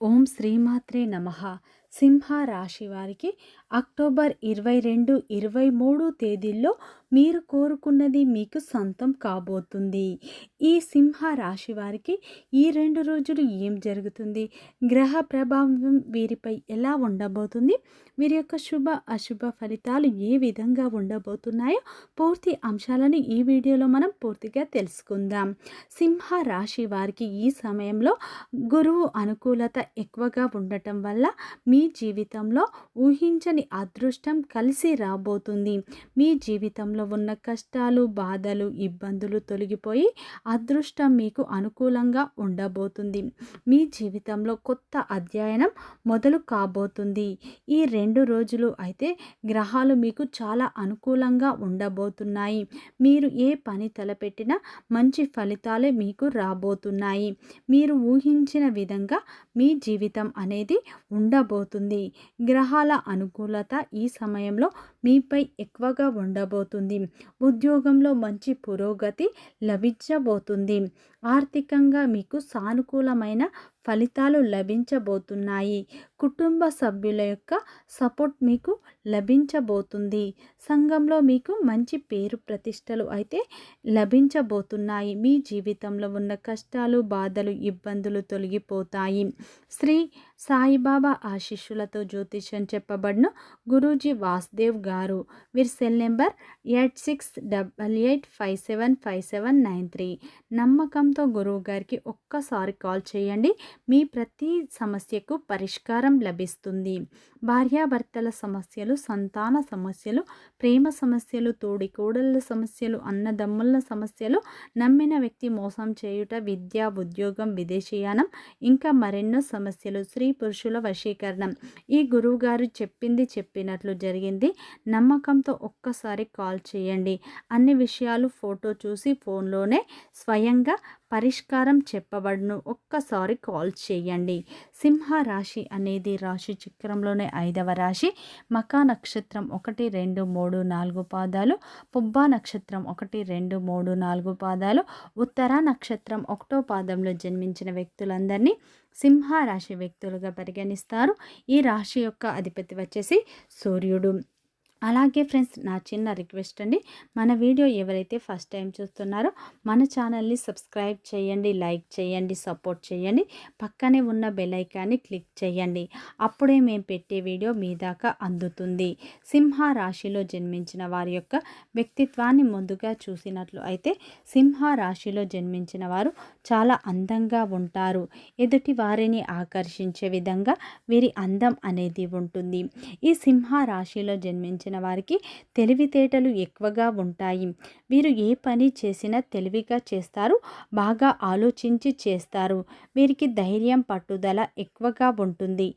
ఓం శ్రీమాత్రే నమ సింహ రాశి వారికి అక్టోబర్ ఇరవై రెండు ఇరవై మూడు తేదీల్లో మీరు కోరుకున్నది మీకు సొంతం కాబోతుంది. ఈ సింహ రాశి వారికి ఈ రెండు రోజులు ఏం జరుగుతుంది? గ్రహ ప్రభావం వీరిపై ఎలా ఉండబోతుంది? వీరి యొక్క శుభ అశుభ ఫలితాలు ఏ విధంగా ఉండబోతున్నాయో పూర్తి అంశాలను ఈ వీడియోలో మనం పూర్తిగా తెలుసుకుందాం. సింహ రాశి వారికి ఈ సమయంలో గురువు అనుకూలత ఎక్కువగా ఉండటం వల్ల మీ మీ జీవితంలో ఊహించని అదృష్టం కలిసి రాబోతుంది. మీ జీవితంలో ఉన్న కష్టాలు బాధలు ఇబ్బందులు తొలగిపోయి అదృష్టం మీకు అనుకూలంగా ఉండబోతుంది. మీ జీవితంలో కొత్త అధ్యయనం మొదలు కాబోతుంది. ఈ రెండు రోజులు అయితే గ్రహాలు మీకు చాలా అనుకూలంగా ఉండబోతున్నాయి. మీరు ఏ పని తలపెట్టినా మంచి ఫలితాలే మీకు రాబోతున్నాయి. మీరు ఊహించిన విధంగా మీ జీవితం అనేది ఉండబోతుంది. గ్రహాల అనుకూలత ఈ సమయంలో మీపై ఎక్కువగా ఉండబోతుంది. ఉద్యోగంలో మంచి పురోగతి లభించబోతుంది. ఆర్థికంగా మీకు సానుకూలమైన ఫలితాలు లభించబోతున్నాయి. కుటుంబ సభ్యుల యొక్క సపోర్ట్ మీకు లభించబోతుంది. సంఘంలో మీకు మంచి పేరు ప్రతిష్టలు అయితే లభించబోతున్నాయి. మీ జీవితంలో ఉన్న కష్టాలు బాధలు ఇబ్బందులు తొలగిపోతాయి. శ్రీ సాయిబాబా ఆశిష్యులతో జ్యోతిష్యం చెప్పబడిన గురూజీ వాసుదేవ్ గారు. వీరి cell number eight six double eight five seven five seven nine three. నమ్మకంతో గురువు గారికి ఒక్కసారి కాల్ చేయండి. మీ ప్రతి సమస్యకు పరిష్కారం లభిస్తుంది. భార్యాభర్తల సమస్యలు సంతాన సమస్యలు ప్రేమ సమస్యలు తోడి కోడళ్ళ సమస్యలు అన్నదమ్ముల సమస్యలు నమ్మిన వ్యక్తి మోసం చేయుట విద్య ఉద్యోగం విదేశీయానం ఇంకా మరెన్నో సమస్యలు. స్త్రీ పురుషుల వశీకరణం. ఈ గురువుగారు చెప్పింది చెప్పినట్లు జరిగింది. నమ్మకంతో ఒక్కసారి కాల్ చేయండి. అన్ని విషయాలు ఫోటో చూసి ఫోన్లోనే స్వయంగా పరిష్కారం చెప్పబడును. ఒక్కసారి కాల్ చేయండి. సింహ రాశి అనేది రాశి చక్రంలోనే ఐదవ రాశి. మకా నక్షత్రం ఒకటి రెండు మూడు నాలుగు పాదాలు. పుబ్బా నక్షత్రం ఒకటి రెండు మూడు నాలుగు పాదాలు. ఉత్తర నక్షత్రం ఒకటో పాదంలో జన్మించిన వ్యక్తులందరినీ సింహ రాశి వ్యక్తులుగా పరిగణిస్తారు. ఈ రాశి యొక్క అధిపతి వచ్చేసి సూర్యుడు. అలాగే ఫ్రెండ్స్ నా చిన్న రిక్వెస్ట్ అండి. మన వీడియో ఎవరైతే ఫస్ట్ టైం చూస్తున్నారో మన ఛానల్ని సబ్స్క్రైబ్ చేయండి లైక్ చేయండి సపోర్ట్ చేయండి. పక్కనే ఉన్న బెలైకాన్ని క్లిక్ చేయండి. అప్పుడే మేము పెట్టే వీడియో మీ దాకా అందుతుంది. సింహ రాశిలో జన్మించిన వారి యొక్క వ్యక్తిత్వాన్ని ముందుగా చూసినట్లు అయితే సింహ రాశిలో జన్మించిన వారు చాలా అందంగా ఉంటారు. ఎదుటి వారిని ఆకర్షించే విధంగా వీరి అందం అనేది ఉంటుంది. ఈ సింహ రాశిలో జన్మించిన చేసిన వారికి తెలివితేటలు ఎక్కువగా ఉంటాయి. వీరు ఏ పని చేసినా తెలివిగా చేస్తారు బాగా ఆలోచించి చేస్తారు. వీరికి ధైర్యం పట్టుదల ఎక్కువగా ఉంటుంది.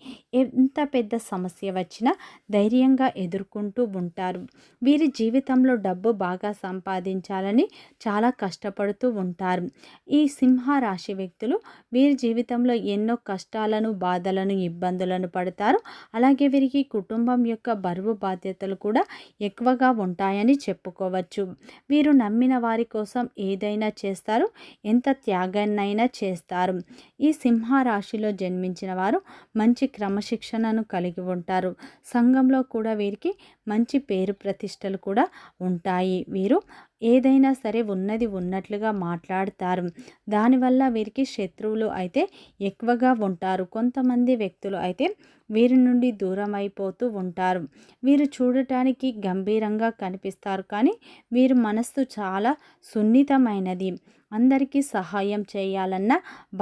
ఎంత పెద్ద సమస్య వచ్చినా ధైర్యంగా ఎదుర్కొంటూ ఉంటారు. వీరి జీవితంలో డబ్బు బాగా సంపాదించాలని చాలా కష్టపడుతూ ఉంటారు. ఈ సింహ రాశి వ్యక్తులు వీరి జీవితంలో ఎన్నో కష్టాలను బాధలను ఇబ్బందులను పడతారు. అలాగే వీరికి కుటుంబం యొక్క బరువు బాధ్యతలు కూడా ఎక్కువగా ఉంటాయని చెప్పుకోవచ్చు. వీరు నమ్మిన వారి కోసం ఏదైనా చేస్తారు ఎంత త్యాగాన్నైనా చేస్తారు. ఈ సింహరాశిలో జన్మించిన వారు మంచి క్రమశిక్షణను కలిగి ఉంటారు. సంఘంలో కూడా వీరికి మంచి పేరు ప్రతిష్టలు కూడా ఉంటాయి. వీరు ఏదైనా సరే ఉన్నది ఉన్నట్లుగా మాట్లాడతారు. దానివల్ల వీరికి శత్రువులు అయితే ఎక్కువగా ఉంటారు. కొంతమంది వ్యక్తులు అయితే వీరి నుండి దూరం అయిపోతూ ఉంటారు. వీరు చూడటానికి గంభీరంగా కనిపిస్తారు. కానీ వీరి మనస్సు చాలా సున్నితమైనది. అందరికీ సహాయం చేయాలన్న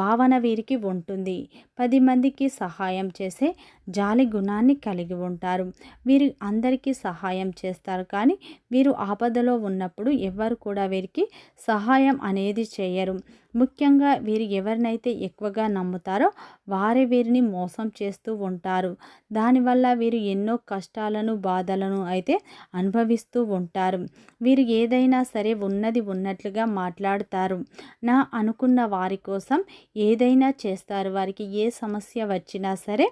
భావన వీరికి ఉంటుంది. పది మందికి సహాయం చేసే జాలి గుణాన్ని కలిగి ఉంటారు. వీరు అందరికీ సహాయం చేస్తారు కానీ వీరు ఆపదలో ఉన్నప్పుడు ఎవరు కూడా వీరికి సహాయం అనేది చేయరు. ముఖ్యంగా వీరు ఎవరినైతే ఎక్కువగా నమ్ముతారో వారే వీరిని మోసం చేస్తూ ఉంటారు. దానివల్ల వీరు ఎన్నో కష్టాలను బాధలను అయితే అనుభవిస్తూ ఉంటారు. వీరు ఏదైనా సరే ఉన్నది ఉన్నట్లుగా మాట్లాడతారు. నా అనుకున్న వారి కోసం ఏదైనా చేస్తారు. వారికి ఏ సమస్య వచ్చినా సరే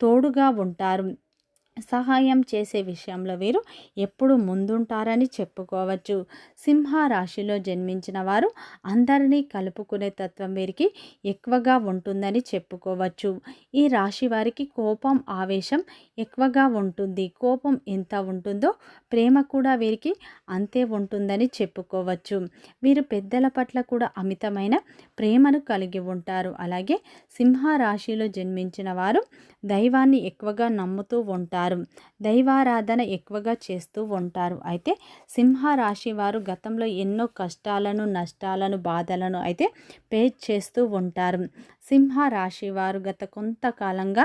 తోడుగా ఉంటారు. సహాయం చేసే విషయంలో వీరు ఎప్పుడు ముందుంటారని చెప్పుకోవచ్చు. సింహ రాశిలో జన్మించిన వారు అందరినీ కలుపుకునే తత్వం వీరికి ఎక్కువగా ఉంటుందని చెప్పుకోవచ్చు. ఈ రాశి వారికి కోపం ఆవేశం ఎక్కువగా ఉంటుంది. కోపం ఎంత ఉంటుందో ప్రేమ కూడా వీరికి అంతే ఉంటుందని చెప్పుకోవచ్చు. వీరు పెద్దల పట్ల కూడా అమితమైన ప్రేమను కలిగి ఉంటారు. అలాగే సింహ రాశిలో జన్మించిన వారు దైవాన్ని ఎక్కువగా నమ్ముతూ ఉంటారు. దైవారాధన ఎక్కువగా చేస్తూ ఉంటారు. అయితే సింహరాశి వారు గతంలో ఎన్నో కష్టాలను నష్టాలను బాధలను అయితే పే చేస్తూ ఉంటారు. సింహ రాశి వారు గత కొంతకాలంగా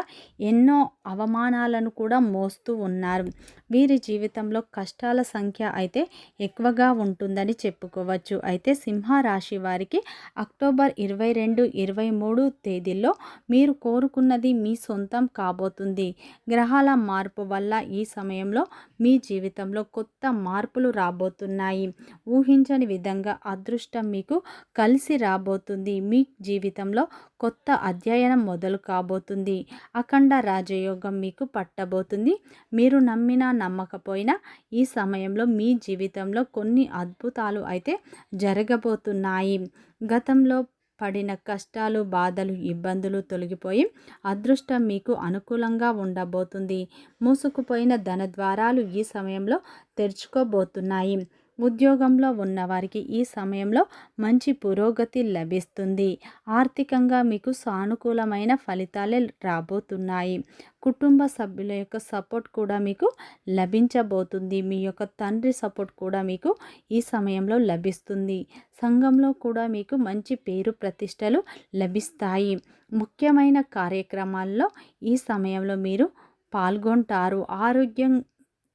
ఎన్నో అవమానాలను కూడా మోస్తూ ఉన్నారు. వీరి జీవితంలో కష్టాల సంఖ్య అయితే ఎక్కువగా ఉంటుందని చెప్పుకోవచ్చు. అయితే సింహరాశి వారికి అక్టోబర్ ఇరవై రెండు ఇరవై మూడు తేదీల్లో మీరు కోరుకున్నది మీ సొంతం కాబోతుంది. గ్రహాల మార్పు వల్ల ఈ సమయంలో మీ జీవితంలో కొత్త మార్పులు రాబోతున్నాయి. ఊహించని విధంగా అదృష్టం మీకు కలిసి రాబోతుంది. మీ జీవితంలో కొత్త కొత్త అధ్యయనం మొదలు కాబోతుంది. అఖండ రాజయోగం మీకు పట్టబోతుంది. మీరు నమ్మినా నమ్మకపోయినా ఈ సమయంలో మీ జీవితంలో కొన్ని అద్భుతాలు అయితే జరగబోతున్నాయి. గతంలో పడిన కష్టాలు బాధలు ఇబ్బందులు తొలగిపోయి అదృష్టం మీకు అనుకూలంగా ఉండబోతుంది. మూసుకుపోయిన ధన ద్వారాలు ఈ సమయంలో తెరుచుకోబోతున్నాయి. ఉద్యోగంలో ఉన్నవారికి ఈ సమయంలో మంచి పురోగతి లభిస్తుంది. ఆర్థికంగా మీకు సానుకూలమైన ఫలితాలే రాబోతున్నాయి. కుటుంబ సభ్యుల యొక్క సపోర్ట్ కూడా మీకు లభించబోతుంది. మీ యొక్క తండ్రి సపోర్ట్ కూడా మీకు ఈ సమయంలో లభిస్తుంది. సంఘంలో కూడా మీకు మంచి పేరు ప్రతిష్టలు లభిస్తాయి. ముఖ్యమైన కార్యక్రమాల్లో ఈ సమయంలో మీరు పాల్గొంటారు. ఆరోగ్యం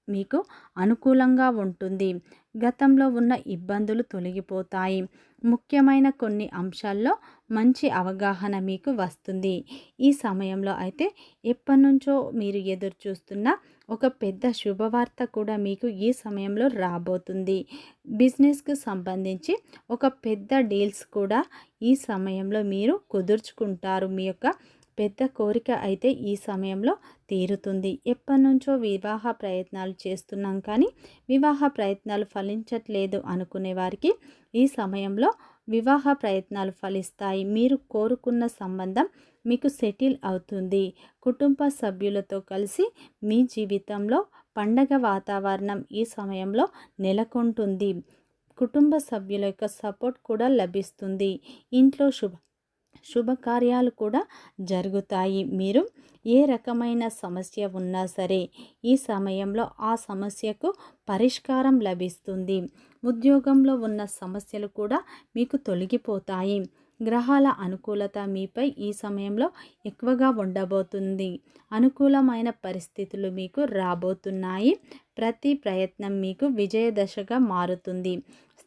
మీకు అనుకూలంగా ఉంటుంది. గతంలో ఉన్న ఇబ్బందులు తొలగిపోతాయి. ముఖ్యమైన కొన్ని అంశాల్లో మంచి అవగాహన మీకు వస్తుంది. ఈ సమయంలో అయితే ఎప్పటి నుంచో మీరు ఎదురు చూస్తున్న ఒక పెద్ద శుభవార్త కూడా మీకు ఈ సమయంలో రాబోతుంది. బిజినెస్కు సంబంధించి ఒక పెద్ద డీల్స్ కూడా ఈ సమయంలో మీరు కుదుర్చుకుంటారు. మీ యొక్క పెద్ద కోరిక అయితే ఈ సమయంలో తీరుతుంది. ఎప్పటి నుంచో వివాహ ప్రయత్నాలు చేస్తున్నాం కానీ వివాహ ప్రయత్నాలు ఫలించట్లేదు అనుకునే వారికి ఈ సమయంలో వివాహ ప్రయత్నాలు ఫలిస్తాయి. మీరు కోరుకున్న సంబంధం మీకు సెటిల్ అవుతుంది. కుటుంబ సభ్యులతో కలిసి మీ జీవితంలో పండగ వాతావరణం ఈ సమయంలో నెలకొంటుంది. కుటుంబ సభ్యుల యొక్క సపోర్ట్ కూడా లభిస్తుంది. ఇంట్లో శుభ శుభకార్యాలు కూడా జరుగుతాయి. మీరు ఏ రకమైన సమస్య ఉన్నా సరే ఈ సమయంలో ఆ సమస్యకు పరిష్కారం లభిస్తుంది. ఉద్యోగంలో ఉన్న సమస్యలు కూడా మీకు తొలగిపోతాయి. గ్రహాల అనుకూలత మీపై ఈ సమయంలో ఎక్కువగా ఉండబోతుంది. అనుకూలమైన పరిస్థితులు మీకు రాబోతున్నాయి. ప్రతి ప్రయత్నం మీకు విజయదశగా మారుతుంది.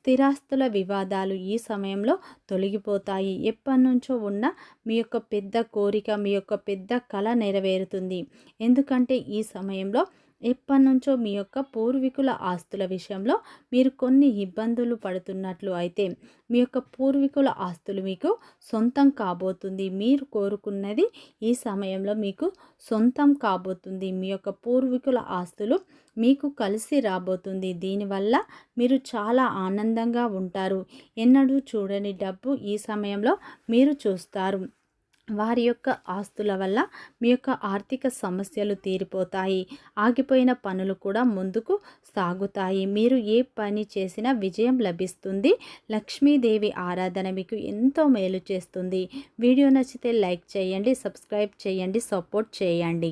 స్థిరాస్తుల వివాదాలు ఈ సమయంలో తొలగిపోతాయి. ఎప్పటి నుంచో ఉన్న మీ యొక్క పెద్ద కోరిక మీ యొక్క పెద్ద కళ నెరవేరుతుంది. ఎందుకంటే ఈ సమయంలో ఎప్పటి నుంచో మీ యొక్క పూర్వీకుల ఆస్తుల విషయంలో మీరు కొన్ని ఇబ్బందులు పడుతున్నట్లు అయితే మీ యొక్క పూర్వీకుల ఆస్తులు మీకు సొంతం కాబోతుంది. మీరు కోరుకున్నది ఈ సమయంలో మీకు సొంతం కాబోతుంది. మీ యొక్క పూర్వీకుల ఆస్తులు మీకు కలిసి రాబోతుంది. దీనివల్ల మీరు చాలా ఆనందంగా ఉంటారు. ఎన్నడూ చూడని డబ్బు ఈ సమయంలో మీరు చూస్తారు. వారి యొక్క ఆస్తుల వల్ల మీ యొక్క ఆర్థిక సమస్యలు తీరిపోతాయి. ఆగిపోయిన పనులు కూడా ముందుకు సాగుతాయి. మీరు ఏ పని చేసినా విజయం లభిస్తుంది. లక్ష్మీదేవి ఆరాధన మీకు ఎంతో మేలు చేస్తుంది. వీడియో నచ్చితే లైక్ చేయండి సబ్స్క్రైబ్ చేయండి సపోర్ట్ చేయండి.